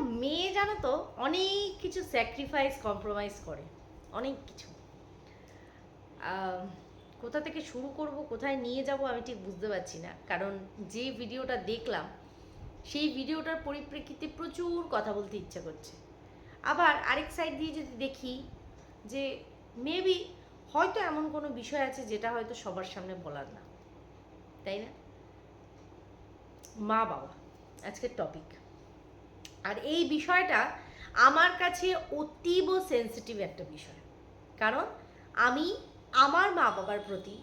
মেয়ে জানো তো অনেক কিছু স্যাক্রিফাইস কম্প্রোমাইজ করে। অনেক কিছু। কোথা থেকে শুরু করব, কোথায় নিয়ে যাব আমি ঠিক বুঝতে পারছি না। কারণ যে ভিডিওটা দেখলাম, সেই ভিডিওটার পরিপ্রেক্ষিতে প্রচুর কথা বলতে ইচ্ছা করছে। আবার আরেক সাইড দিয়ে যদি দেখি যে মেবি হয়তো এমন কোনো বিষয় আছে যেটা হয়তো সবার সামনে বলার না। তাই না? মা বাবা আজকের টপিক আর এই বিষয়টা আমার কাছে অতীব সেন্সিটিভ একটা বিষয়। কারণ আমি আমার মা বাবার প্রতি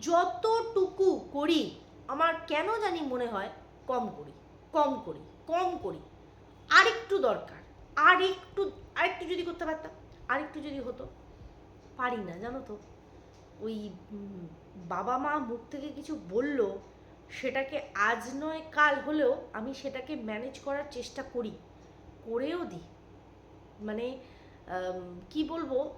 যতটুকু করি, আমার কেন জানি মনে হয় কম করি কম করি কম করি। আরেকটু দরকার আর একটু আরেকটু যদি করতে পারতাম, আরেকটু যদি হতো, পারি না, জানো তো? ওই বাবা মা মুখ থেকে কিছু বলল সেটাকে আজ নয়, কাল হলেও আমি সেটাকে ম্যানেজ করার চেষ্টা করি, করেও দিই মানে কি বলব?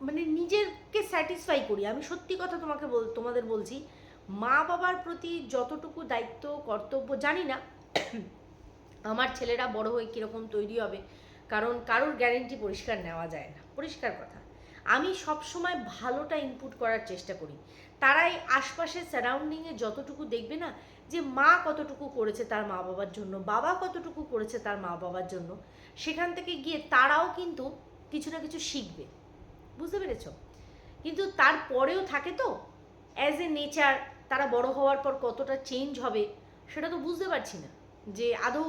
মানে নিজেরকে স্যাটিসফাই করি। আমি সত্যি কথা তোমাকে বল, তোমাদের বলছি, মা বাবার প্রতি যতটুকু দায়িত্ব, কর্তব্য, জানি না, আমার ছেলেরা বড় হয়ে কীরকম তৈরি হবে, কারণ কারোর গ্যারেন্টি পরিষ্কার নেওয়া যায় না। পরিষ্কার কথা। আমি সবসময় ভালোটা ইনপুট করার চেষ্টা করি। তারাই আশপাশের সারাউন্ডিংয়ে যতটুকু দেখবে না, যে মা কতটুকু করেছে তার মা বাবার জন্য, বাবা কতটুকু করেছে তার মা বাবার জন্য, সেখান থেকে গিয়ে তারাও কিন্তু কিছু না কিছু শিখবে। বুঝতে পেরেছ? কিন্তু তারপরেও থাকে তো অ্যাজ এ নেচার তারা বড় হওয়ার পর কতটা চেঞ্জ হবে, সেটা তো বুঝতে পারছি না। যে আদৌ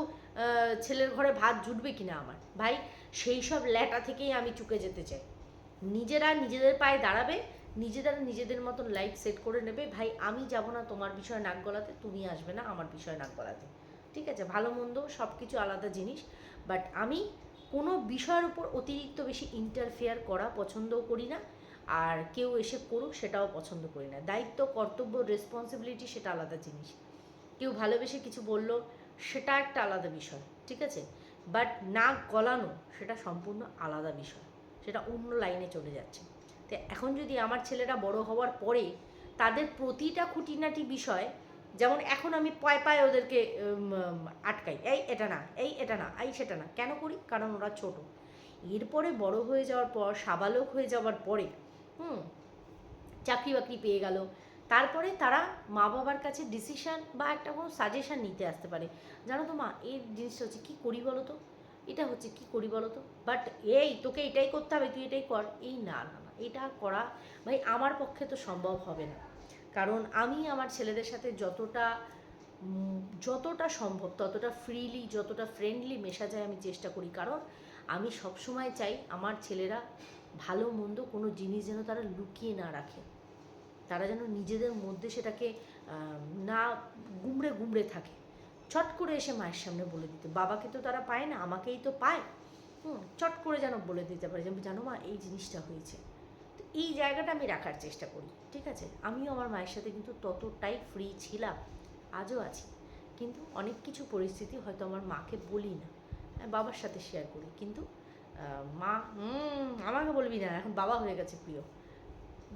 ছেলের ঘরে ভাত জুটবে কিনা আমার? ভাই, সেই সব ল্যাটা থেকেই আমি চুকে যেতে চাই। নিজেরা নিজেদের পায়ে দাঁড়াবে নিজেরা নিজেদের মতন লাইফ সেট করে নেবে। ভাই, আমি যাব না তোমার বিষয়ে নাক গলাতে, তুমি আসবে না আমার বিষয়ে নাক গলাতে। ঠিক আছে? ভালো মন্দ সব কিছু আলাদা জিনিস। বাট আমি কোনো বিষয়ের উপর অতিরিক্ত বেশি ইন্টারফেয়ার করা পছন্দও করি না। আর কেউ এসে করুক, সেটাও পছন্দ করি না। দায়িত্ব, কর্তব্য রেসপন্সিবিলিটি সেটা আলাদা জিনিস। কেউ ভালোবেসে কিছু বলল, সেটা একটা আলাদা বিষয়। ঠিক আছে? বাট নাক গলানো, সেটা সম্পূর্ণ আলাদা বিষয়। সেটা অন্য লাইনে চলে যাচ্ছে। তো এখন যদি আমার ছেলেরা বড় হওয়ার পরে তাদের প্রতিটা খুঁটিনাটি বিষয়, যেমন এখন আমি পায়ে পায়ে ওদেরকে আটকাই, এই এটা না, এই এটা না, এই সেটা না। কেন করি? কারণ ওরা ছোট। এরপরে বড় হয়ে যাওয়ার পর, সাবালক হয়ে যাওয়ার পরে, হুম, চাকরি বাকরি পেয়ে গেল। তারপরে তারা মা বাবার কাছে ডিসিশন বা একটা কোনো সাজেশান নিতে আসতে পারে। জানো তো মা এই জিনিসটা হচ্ছে, কী করি বলো তো? এটা হচ্ছে কি করি বলো তো বাট এই তোকে এটাই করতে হবে, তুই এটাই কর। এই না না না, এটা করা ভাই আমার পক্ষে তো সম্ভব হবে না। কারণ আমি আমার ছেলেদের সাথে যতটা যতটা সম্ভব, ততটা ফ্রিলি যতটা ফ্রেন্ডলি মেশা যায় আমি চেষ্টা করি। কারণ আমি সবসময় চাই আমার ছেলেরা ভালো, মন্দ কোনো জিনিস যেন তারা লুকিয়ে না রাখে। তারা যেন নিজেদের মধ্যে সেটাকে না গুমড়ে গুমড়ে থাকে। চট করে এসে মায়ের সামনে বলে দিতে। বাবাকে তো তারা পায় না আমাকেই তো পায়। হুম চট করে যেন বলে দিতে পারে যে জানো মা এই জিনিসটা হয়েছে। তো এই জায়গাটা আমি রাখার চেষ্টা করি ঠিক আছে? আমিও আমার মায়ের সাথে কিন্তু ততটাই ফ্রি ছিলাম আজও আছি। কিন্তু অনেক কিছু পরিস্থিতি হয়তো আমার মাকে বলি না। হ্যাঁ, বাবার সাথে শেয়ার করি কিন্তু মা আমাকে বলবি না এখন বাবা হয়ে গেছে প্রিয়।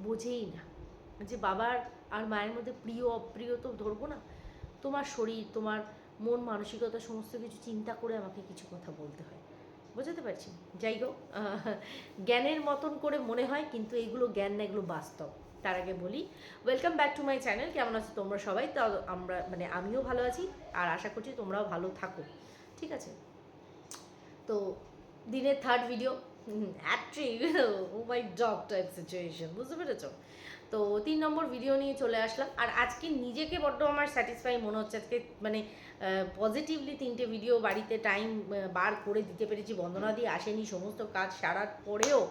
বোঝেই না যে বাবার আর মায়ের মধ্যে প্রিয় অপ্রিয় তো ধরবো না। তোমার শরীর তোমার মন, মানসিকতা, সমস্ত কিছু চিন্তা করে আমাকে কিছু কথা বলতে হয়। বোঝাতে পারছি? যাই হোক জ্ঞানের মতন করে মনে হয়, কিন্তু এগুলো জ্ঞান না, এগুলো বাস্তব। তার আগে বলি welcome back to my channel কেমন আছো তোমরা সবাই? তো আমরা মানে আমিও ভালো আছি, আর আশা করছি তোমরাও ভালো থাকো। ঠিক আছে? তো দিনের থার্ড ভিডিও অ্যাট্রি oh my dog type situation বুঝতে পেরেছ? তো তিন নম্বর ভিডিও নিয়ে চলে আসলাম। আর আজকে নিজেকে বড্ড আমার স্যাটিসফাই মনে হচ্ছে। আজকে মানে পজিটিভলি তিনটে ভিডিও বাড়িতে টাইম বার করে দিতে পেরেছি। বন্দনা দিয়ে আসেনি, সমস্ত কাজ সারার পরেও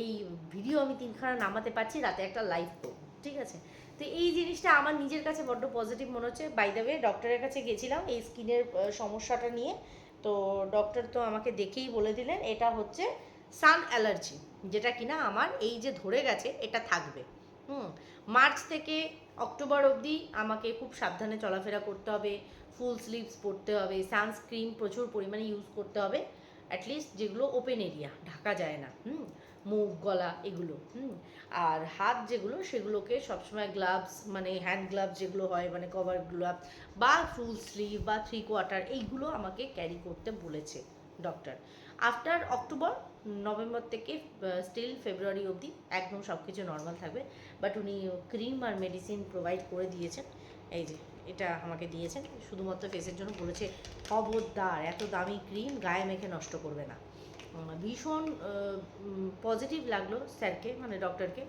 এই ভিডিও আমি তিনখানা নামাতে পারছি, রাতে একটা লাইভ করব, ঠিক আছে? তো এই জিনিসটা আমার নিজের কাছে বড্ড পজিটিভ মনে হচ্ছে। বাই দ্য ওয়ে ডক্টরের কাছে গেছিলাম এই স্কিনের সমস্যাটা নিয়ে। তো ডক্টর তো আমাকে দেখেই বলে দিলেন, এটা হচ্ছে সান অ্যালার্জি যেটা কিনা আমার এই যে ধরে গেছে, এটা থাকবে। হুম, মার্চ থেকে অক্টোবর অবধি আমাকে খুব সাবধানে চলাফেরা করতে হবে, ফুল স্লিভস পরতে হবে, সানস্ক্রিন প্রচুর পরিমাণে ইউজ করতে হবে অ্যাটলিস্ট যেগুলো ওপেন এরিয়া ঢাকা যায় না, হুম, মুখ, গলা এগুলো, হুম, আর হাত যেগুলো সেগুলোকে সবসময় গ্লাভস মানে হ্যান্ড গ্লাভস যেগুলো হয় মানে কভার গ্লাভ বা ফুল স্লিভ বা থ্রি কোয়ার্টার এইগুলো আমাকে ক্যারি করতে বলেছে ডক্টর আফটার অক্টোবর নভেম্বর থেকে স্টিল ফেব্রুয়ারি অবধি একদম সব কিছু নর্মাল থাকবে। বাট উনি ক্রিম আর মেডিসিন প্রোভাইড করে দিয়েছেন। এই যে, এটা আমাকে দিয়েছেন। শুধুমাত্র ফেসের জন্য বলেছে, খবরদার, এত দামি ক্রিম গায়ে মেখে নষ্ট করবে না। ভীষণ পজিটিভ লাগল স্যারকে মানে ডক্টরকে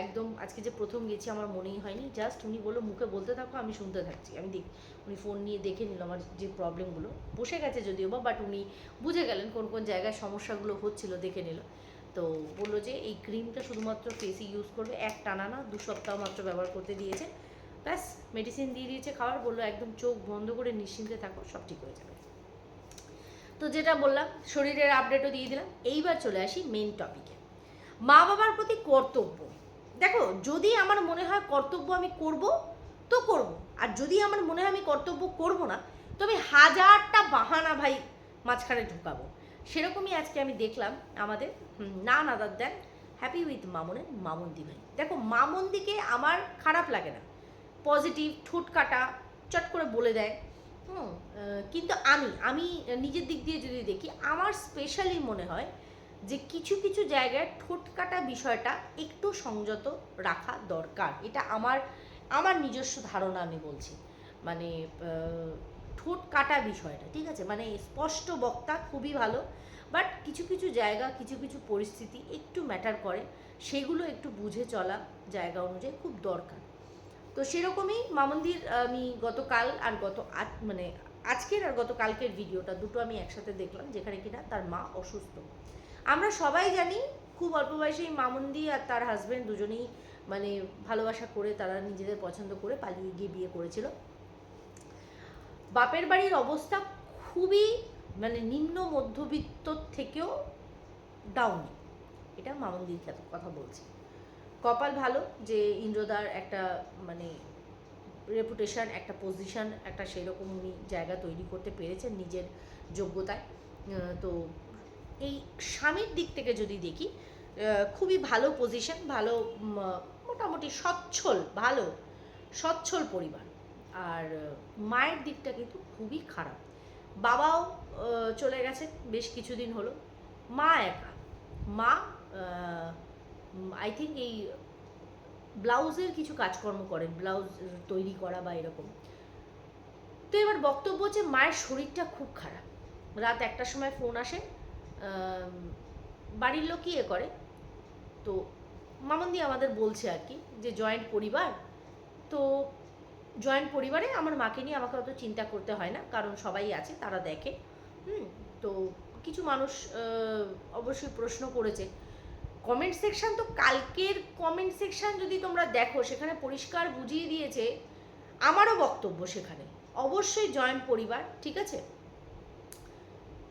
একদম আজকে যে প্রথম গেছি আমার মনেই হয়নি। জাস্ট উনি বলল, মুখে বলতে থাকো, আমি শুনতে থাকছি। আমি দেখ, উনি ফোন নিয়ে দেখে নিল আমার যে প্রবলেমগুলো বসে গেছে যদিও বা বাট উনি বুঝে গেলেন কোন কোন জায়গায় সমস্যাগুলো হচ্ছিল, দেখে নিল। তো বলল যে, এই ক্রিমটা শুধুমাত্র ফেসে ইউজ করবে, এক টানা না, দু সপ্তাহ মাত্র ব্যবহার করতে দিয়েছে। ব্যাস মেডিসিন দিয়ে দিয়েছে, খাওয়ার বলল, একদম চোখ বন্ধ করে নিশ্চিন্তে থাকো, সব ঠিক হয়ে যাবে। তো যেটা বললাম, শরীরের আপডেটও দিয়ে দিলাম। এইবার চলে আসি মেন টপিকে মা বাবার প্রতি কর্তব্য। দেখো, যদি আমার মনে হয় কর্তব্য আমি করব, তো করব। আর যদি আমার মনে হয় আমি কর্তব্য করব না, তো আমি হাজারটা বাহানা ভাই মাঝখানে ঢুকাবো। সেরকমই আজকে আমি দেখলাম আমাদের না নাদার দেন হ্যাপি উইথ মামনের মামন্দি ভাই। দেখো, মামন্দিকে আমার খারাপ লাগে না। পজিটিভ ঠোঁট কাটা, চট করে বলে দেয়। হুম কিন্তু আমি আমি নিজের দিক দিয়ে যদি দেখি, আমার স্পেশালি মনে হয় যে কিছু কিছু জায়গায় ঠোঁট কাটা বিষয়টা একটু সংযত রাখা দরকার। এটা আমার আমার নিজস্ব ধারণা আমি বলছি। মানে ঠোঁট কাটা বিষয়টা, ঠিক আছে? মানে স্পষ্ট বক্তা খুবই ভালো বাট কিছু কিছু জায়গা, কিছু কিছু পরিস্থিতি একটু ম্যাটার করে, সেগুলো একটু বুঝে চলা জায়গা অনুযায়ী খুব দরকার। তো সেরকমই মামন্দির, আমি গতকাল আর গত মানে আজকের আর গতকালকের ভিডিওটা দুটো আমি একসাথে দেখলাম, যেখানে কিনা তার মা অসুস্থ। আমরা সবাই জানি খুব অল্প বয়সে এই মামন্দি আর তার হাজবেন্ড দুজনেই মানে ভালোবাসা করে তারা নিজেদের পছন্দ করে পালিয়ে গিয়ে বিয়ে করেছিল। বাপের বাড়ির অবস্থা খুবই মানে নিম্ন মধ্যবিত্ত থেকেও ডাউনি এটা মামন্দির কথা বলছি। কপাল ভালো যে ইন্দ্রদার একটা মানে রেপুটেশন একটা পজিশন একটা সেরকম উনি জায়গা তৈরি করতে পেরেছেন নিজের যোগ্যতায়। তো এই স্বামীর দিক থেকে যদি দেখি খুবই ভালো পজিশন ভালো মোটামুটি সচ্ছল, ভালো, সচ্ছল পরিবার। আর মায়ের দিকটা কিন্তু খুবই খারাপ। বাবাও চলে গেছে, বেশ কিছুদিন হলো। মা একা। মা আই থিঙ্ক এই ব্লাউজের কিছু কাজকর্ম করেন, ব্লাউজ তৈরি করা বা এরকম। তো এবার বক্তব্য হচ্ছে, মায়ের শরীরটা খুব খারাপ। রাত একটার সময় ফোন আসে বাড়ির লোক ইয়ে করে। তো মামন্দি আমাদের বলছে আর কি যে, জয়েন্ট পরিবার। তো জয়েন্ট পরিবারে আমার মাকে নিয়ে আমাকে অত চিন্তা করতে হয় না, কারণ সবাই আছে, তারা দেখে। হুম, তো কিছু মানুষ অবশ্যই প্রশ্ন করেছে। কমেন্ট সেকশন তো কালকের কমেন্ট সেকশন যদি তোমরা দেখো, সেখানে পরিষ্কার বুঝিয়ে দিয়েছে আমারও বক্তব্য সেখানে। অবশ্যই জয়েন্ট পরিবার, ঠিক আছে?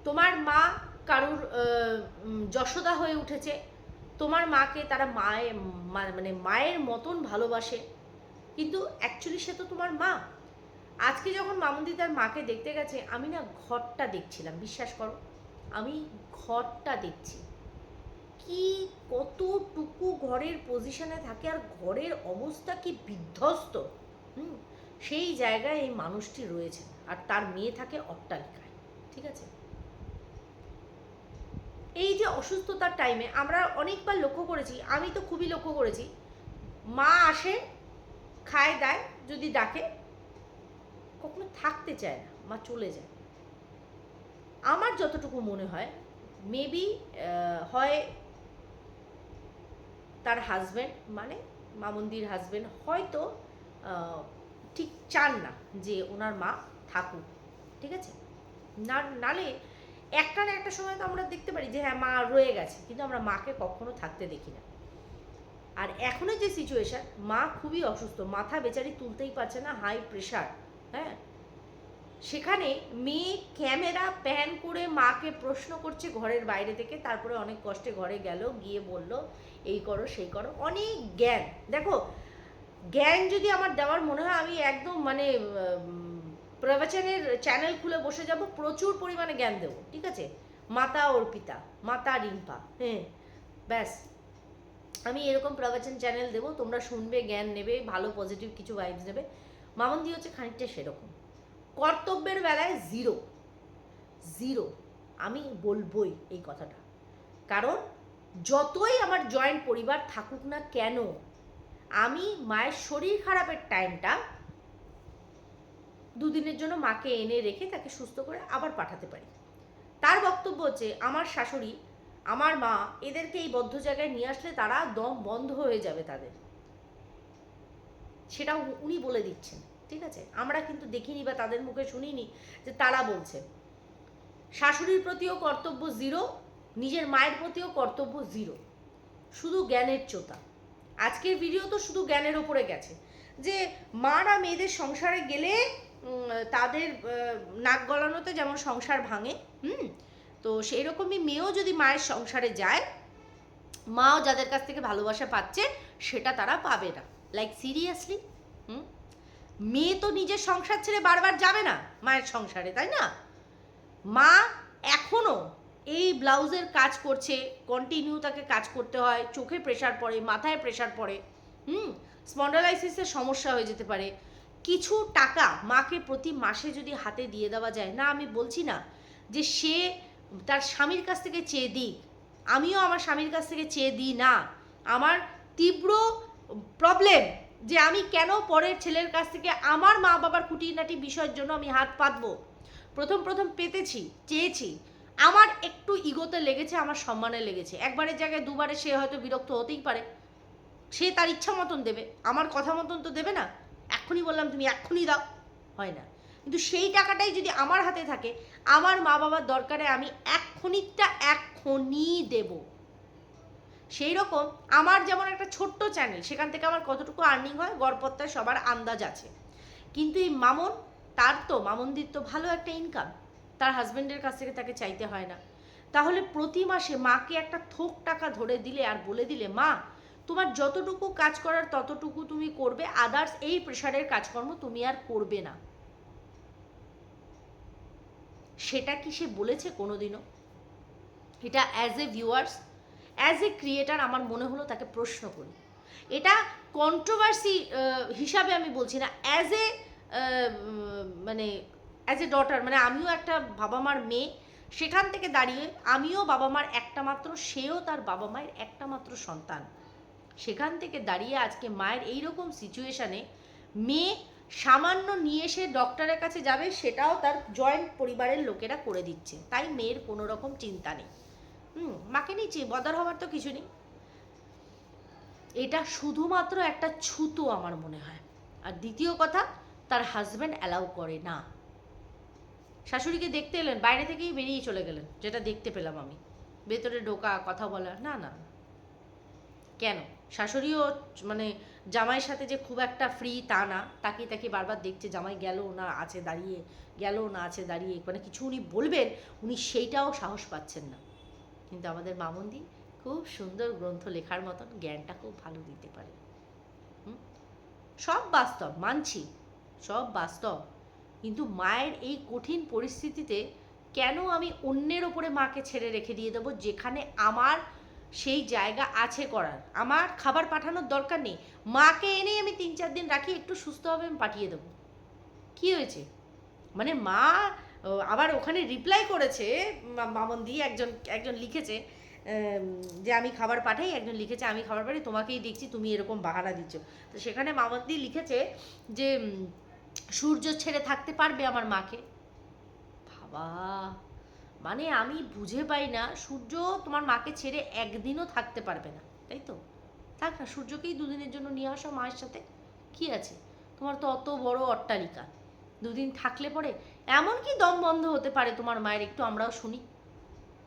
তোমার মা কারুর যশোদা হয়ে উঠেছে। তোমার মাকে তারা মায়ে মানে মায়ের মতন ভালোবাসে। কিন্তু অ্যাকচুয়ালি সে তো তোমার মা। আজকে যখন মামুদি তার মাকে দেখতে গেছে, আমি না ঘরটা দেখছিলাম, বিশ্বাস করো। আমি ঘরটা দেখছি। কি কতটুকু ঘরের পজিশনে থাকে আর ঘরের অবস্থা কি বিধ্বস্ত। হুম, সেই জায়গায় এই মানুষটি রয়েছে। আর তার মেয়ে থাকে অট্টালিকায়, ঠিক আছে? এই যে অসুস্থতার টাইমে আমরা অনেকবার লক্ষ্য করেছি, আমি তো খুবই লক্ষ্য করেছি, মা আসে, খায়, দেয়, যদি ডাকে, কখনো থাকতে চায় না, মা চলে যায়। আমার যতটুকু মনে হয় মেবি হয় তার হাজব্যান্ড মানে মামন্দির হাজব্যান্ড হয়তো ঠিক চান না যে ওনার মা থাকুক, ঠিক আছে? না, নালে একটা না একটা সময় তো আমরা দেখতে পারি যে হ্যাঁ মা রয়ে গেছে, কিন্তু আমরা মাকে কখনো থাকতে দেখি না। আর এখনও যে সিচুয়েশান মা খুবই অসুস্থ, মাথা বেচারি তুলতেই পারছে না হাই প্রেশার হ্যাঁ? সেখানে মেয়ে ক্যামেরা প্যান করে মাকে প্রশ্ন করছে ঘরের বাইরে থেকে, তারপরে অনেক কষ্টে ঘরে গেল, গিয়ে বলল, এই করো, সেই করো। অনেক জ্ঞান। দেখো, জ্ঞান যদি আমার দেওয়ার মনে হয়, আমি একদম মানে প্রবচনের চ্যানেল খুলে বসে যাব, প্রচুর পরিমাণে জ্ঞান দেবো, ঠিক আছে? মাতা অর্পিতা মাতা রিম্পা হ্যাঁ? ব্যাস। আমি এরকম প্রবচন চ্যানেল দেবো, তোমরা শুনবে, জ্ঞান নেবে, ভালো পজিটিভ কিছু ভাইবস নেবে মামন্দি হচ্ছে খানিকটা সেরকম। কর্তব্যের বেলায় জিরো জিরো আমি বলবই এই কথাটা। কারণ, যতই আমার জয়েন্ট পরিবার থাকুক না কেন, আমি মায়ের শরীর খারাপের টাইমটা দুদিনের জন্য মাকে এনে রেখে তাকে সুস্থ করে আবার পাঠাতে পারি। তার বক্তব্য হচ্ছে, আমার শাশুড়ি, আমার মা, এদেরকে এই বদ্ধ জায়গায় নিয়ে আসলে তারা দম বন্ধ হয়ে যাবে তাদের। সেটা উনি বলে দিচ্ছেন, ঠিক আছে? আমরা কিন্তু দেখিনি বা তাদের মুখে শুনিনি যে তারা বলছে শাশুড়ির প্রতিও কর্তব্য জিরো, নিজের মায়ের প্রতিও কর্তব্য জিরো। শুধু জ্ঞানের চোতা। আজকের ভিডিও তো শুধু জ্ঞানের ওপরে গেছে। যে মারা মেয়েদের সংসারে গেলে তাদের নাক গলানোতে যেমন সংসার ভাঙে, হুম? তো সেই রকমই মেয়েও যদি মায়ের সংসারে যায়, মাও যাদের কাছ থেকে ভালোবাসা পাচ্ছে, সেটা তারা পাবে না। Like seriously hmm? মেয়ে তো নিজের সংসার ছেড়ে বারবার যাবে না মায়ের সংসারে, তাই না? মা এখনও এই ব্লাউজের কাজ করছে কন্টিনিউ তাকে কাজ করতে হয়, চোখে প্রেশার পড়ে, মাথায় প্রেশার পড়ে, হুম? স্পন্ডালাইসিসের সমস্যা হয়ে যেতে পারে। কিছু টাকা মাকে প্রতি মাসে যদি হাতে দিয়ে দেওয়া যায়, না, আমি বলছি না যে সে তার স্বামীর কাছ থেকে চেয়ে দিক। আমিও আমার স্বামীর কাছ থেকে চেয়ে দিই না। আমার তীব্র প্রবলেম যে আমি কেন পরের ছেলের কাছ থেকে আমার মা বাবার খুঁটিনাটি বিষয়ের জন্য আমি হাত পাতবো? প্রথম প্রথম পেতেছি, চেয়েছি। আমার একটু ইগোতে লেগেছে, আমার সম্মানে লেগেছে। একবারের জায়গায় দুবারে সে হয়তো বিরক্ত হতেই পারে। সে তার ইচ্ছা মতন দেবে। আমার কথা মতন তো দেবে না। এক্ষুনি বললাম তুমি এক্ষুনি দাও। হয় না। কিন্তু সেই টাকাটাই যদি আমার হাতে থাকে, আমার মা বাবার দরকারে আমি এক্ষুনিটা এক্ষুনি দেব। সেই রকম আমার যেমন একটা ছোট্ট চ্যানেল সেখান থেকে আমার কতটুকু আর্নিং হয়, গড়পত্তায় সবার আন্দাজ আছে। কিন্তু এই মামন, তার তো, মামনদির তো ভালো একটা ইনকাম তার হাজবেন্ডের কাছ থেকে তাকে চাইতে হয় না। তাহলে প্রতি মাসে মাকে একটা থোক টাকা ধরে দিলে আর বলে দিলে, মা তোমার যতটুকু কাজ করার ততটুকু তুমি করবে আদার্স এই প্রেশারের কাজকর্ম তুমি আর করবে না। সেটা কি সে বলেছে কোনোদিনও? এটা as a viewers as a creator আমার মনে হলো তাকে প্রশ্ন করি। এটা কন্ট্রোভার্সি হিসাবে আমি বলছি না অ্যাজ এ মানে অ্যাজ এ ডটার মানে আমিও একটা বাবা মার মেয়ে, সেখান থেকে দাঁড়িয়ে আমিও বাবা মার একটা মাত্র, সেও তার বাবা মায়ের একটা মাত্র সন্তান। সেখান থেকে দাঁড়িয়ে আজকে মায়ের এই রকম সিচুয়েশানে মেয়ে সামান্য নিয়ে এসে ডক্টরের কাছে যাবে, সেটাও তার জয়েন্ট পরিবারের লোকেরা করে দিচ্ছে। তাই মেয়ের কোনো রকম চিন্তা নেই। হুম, মাকে নিচে বদার হওয়ার তো কিছু নেই। এটা শুধুমাত্র একটা ছুতো আমার মনে হয়। আর দ্বিতীয় কথা, তার হাজব্যান্ড অ্যালাউ করে না। শাশুড়িকে দেখতে এলেন, বাইরে থেকেই বেরিয়ে চলে গেলেন, যেটা দেখতে পেলাম আমি। ভেতরে ঢোকা, কথা বলা, না না। কেন? শাশুড়িও মানে জামাইয়ের সাথে যে খুব একটা ফ্রি তা না তাকে তাকে বারবার দেখছে, জামাই গেল না, আছে দাঁড়িয়ে, গেল না, আছে দাঁড়িয়ে। মানে কিছু উনি বলবেন, উনি সেইটাও সাহস পাচ্ছেন না। কিন্তু আমাদের মামন্দি খুব সুন্দর গ্রন্থ লেখার মতন জ্ঞানটা খুব ভালো দিতে পারে? সব বাস্তব, মানছি, সব বাস্তব। কিন্তু মায়ের এই কঠিন পরিস্থিতিতে কেন আমি অন্যের ওপরে মাকে ছেড়ে রেখে দিয়ে দেবো, যেখানে আমার সেই জায়গা আছে করার। আমার খাবার পাঠানোর দরকার নেই। মাকে এনে আমি তিন চার দিন রাখি, একটু সুস্থ হবে আমি পাঠিয়ে দেবো। কি হয়েছে? মানে মা আবার ওখানে রিপ্লাই করেছে, মা- মামন্দি একজন একজন লিখেছে যে আমি খাবার পাঠাই, একজন লিখেছে, আমি খাবার পাঠাই, তোমাকেই দেখছি, তুমি এরকম বাহানা দিচ্ছ। তো সেখানে মামন্দি লিখেছে যে সূর্য ছেড়ে থাকতে পারবে আমার মাকে? বাবা! মানে আমি বুঝে পাই না, সূর্য তোমার মাকে ছেড়ে একদিনও থাকতে পারবে না, তাই তো? থাক না, সূর্যকেই দুদিনের জন্য নিয়ে আসো মায়ের সাথে। কি আছে? তোমার তো অত বড় অট্টালিকা। দুদিন থাকলে পরে এমন কি দম বন্ধ হতে পারে তোমার মায়ের, একটু আমরাও শুনি।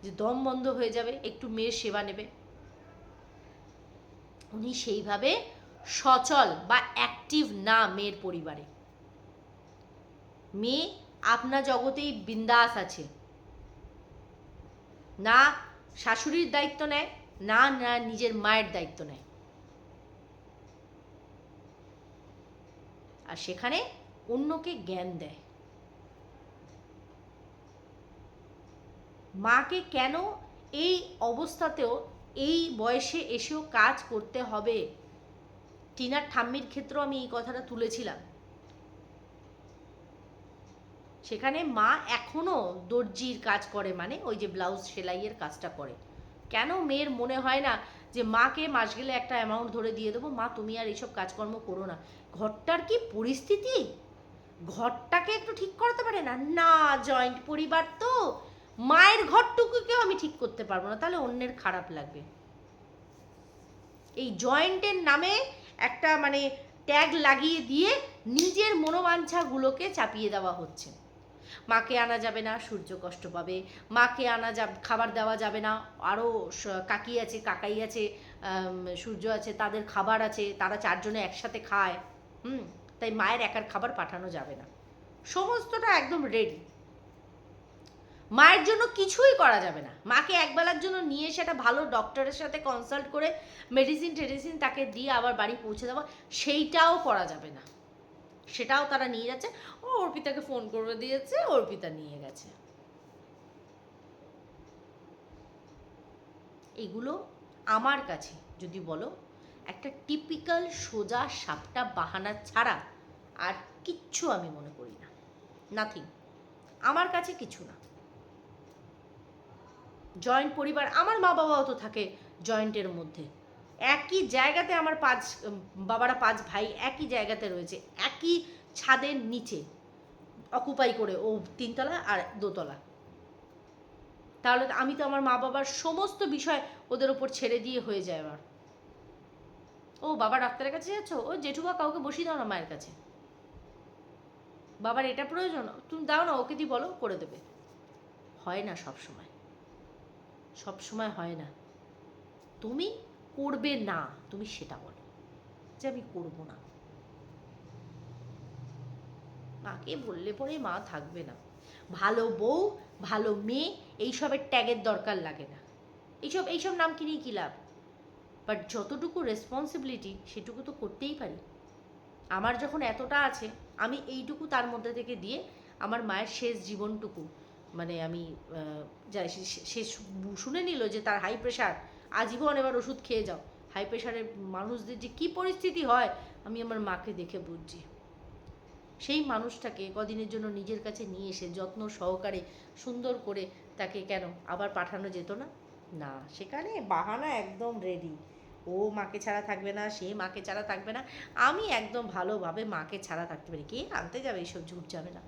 যে দম বন্ধ হয়ে যাবে, একটু মেয়ের সেবা নেবে। উনি সেইভাবে সচল বা অ্যাক্টিভ না মেয়ের পরিবারে। মেয়ে, আপনা জগতেই বিন্দাস আছে। না শাশুড়ির দায়িত্ব নেয়, না না নিজের মায়ের দায়িত্ব নেয়। আর সেখানে অন্যকে জ্ঞান দেয়। মাকে কেন এই অবস্থাতেও, এই বয়সে এসেও কাজ করতে হবে? টিনার ঠাম্মির ক্ষেত্রেও আমি এই কথাটা তুলেছিলাম। সেখানে মা এখনও দর্জির কাজ করে মানে ওই যে ব্লাউজ সেলাইয়ের কাজটা করে। কেন মেয়ের মনে হয় না যে মাকে মাস গেলে একটা অ্যামাউন্ট ধরে দিয়ে দেবো? মা, তুমি আর এইসব কাজকর্ম করো না। ঘরটার কি পরিস্থিতি? ঘরটাকে একটু ঠিক করাতে পারে না? না জয়েন্ট পরিবার তো। মায়ের ঘরটুকুকেও আমি ঠিক করতে পারব না, তাহলে অন্যের খারাপ লাগবে। এই জয়েন্টের নামে একটা মানে ট্যাগ লাগিয়ে দিয়ে নিজের মনোবাঞ্ছাগুলোকে চাপিয়ে দেওয়া হচ্ছে। মাকে আনা যাবে না, সূর্য কষ্ট পাবে। মাকে আনা যাব, খাবার দেওয়া যাবে না। আরও কাকি আছে, কাকাই আছে সূর্য আছে, তাদের খাবার আছে, তারা চারজনে একসাথে খায়। হুম, তাই মায়ের একার খাবার পাঠানো যাবে না। সমস্তটা একদম রেডি মায়ের জন্য কিছুই করা যাবে না। মাকে একবেলার জন্য নিয়ে সেটা ভালো ডক্টরের সাথে কনসাল্ট করে মেডিসিন টেডিসিন তাকে দিয়ে আবার বাড়ি পৌঁছে দেওয়া, সেইটাও করা যাবে না। সেটাও তারা নিয়ে যাচ্ছে। ও অর্পিতাকে ফোন করে দিয়েছে, অর্পিতা নিয়ে গেছে। এগুলো আমার কাছে, যদি বলো, একটা টিপিক্যাল সোজা সাপটা বাহানা ছাড়া আর কিচ্ছু আমি মনে করি না। নাথিং আমার কাছে কিছু না। জয়েন্ট পরিবার, আমার মা বাবাও তো থাকে জয়েন্টের মধ্যে। একই জায়গাতে আমার পাঁচ বাবারা পাঁচ ভাই একই জায়গাতে রয়েছে, একই ছাদের নিচে অকুপাই করে, ও তিনতলা আর দোতলা। তাহলে আমি তো আমার মা বাবার সমস্ত বিষয় ওদের ওপর ছেড়ে দিয়ে হয়ে যায় আমার। ও, বাবা ডাক্তারের কাছে যাচ্ছ? ও জেঠুবা কাউকে বসিয়ে দাও না মায়ের কাছে। বাবার এটা প্রয়োজন, তুমি দাও না, ওকে দিয়ে বলো, করে দেবে। হয় না সব সময় সব সময় হয় না। তুমি করবে না, তুমি সেটা বলো। যে আমি করব না। মাকে বললে পরে মা থাকবে না। ভালো বউ, ভালো মেয়ে, এইসবের ট্যাগের দরকার লাগে না। এইসব এইসব নাম কিনেই কী লাভ? বাট যতটুকু রেসপন্সিবিলিটি সেটুকু তো করতেই পারি। আমার যখন এতটা আছে, আমি এইটুকু তার মধ্যে থেকে দিয়ে আমার মায়ের শেষ জীবনটুকু মানে আমি সে- সে শুনে নিল যে তার হাই প্রেশার আজীবন এবার ওষুধ খেয়ে যাও। হাই প্রেশারের মানুষদের যে কী পরিস্থিতি হয়, আমি আমার মাকে দেখে বুঝছি। সেই মানুষটাকে কদিনের জন্য নিজের কাছে নিয়ে এসে যত্ন সহকারে সুন্দর করে তাকে কেন আবার পাঠানো যেত না? না, সেখানে বাহানা একদম রেডি ও মাকে ছাড়া থাকবে না, সে মাকে ছাড়া থাকবে না। আমি একদম ভালোভাবে মাকে ছাড়া থাকতে পারি। কে আনতে যাবে এইসব ঝুট ঝামেলা?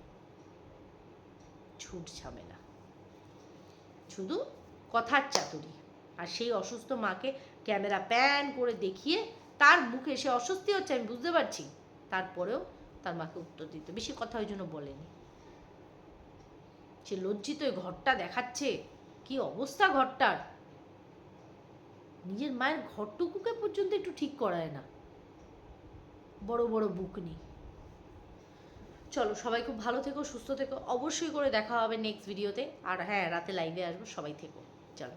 ঝুট ঝামেলা। শুধু কথার চাতুরি। আর সেই অসুস্থ মাকে ক্যামেরা প্যান করে দেখিয়ে তার মুখে সে অস্বস্তি হচ্ছে, আমি বুঝতে পারছি। তারপরেও তার মাকে উত্তর দিতে। বেশি কথা ওই জন্য বলেনি। সে লজ্জিত ওই ঘরটা দেখাচ্ছে। কি অবস্থা ঘরটার? নিজের মায়ের ঘরটুকুকে পর্যন্ত একটু ঠিক করায় না। বড় বড় বুক নিয়ে চলো, সবাই খুব ভালো থেকো, সুস্থ থেকো। অবশ্যই করে দেখা হবে নেক্সট ভিডিওতে আর হ্যাঁ রাতে লাইভে আসব, সবাই থেকো। চলো।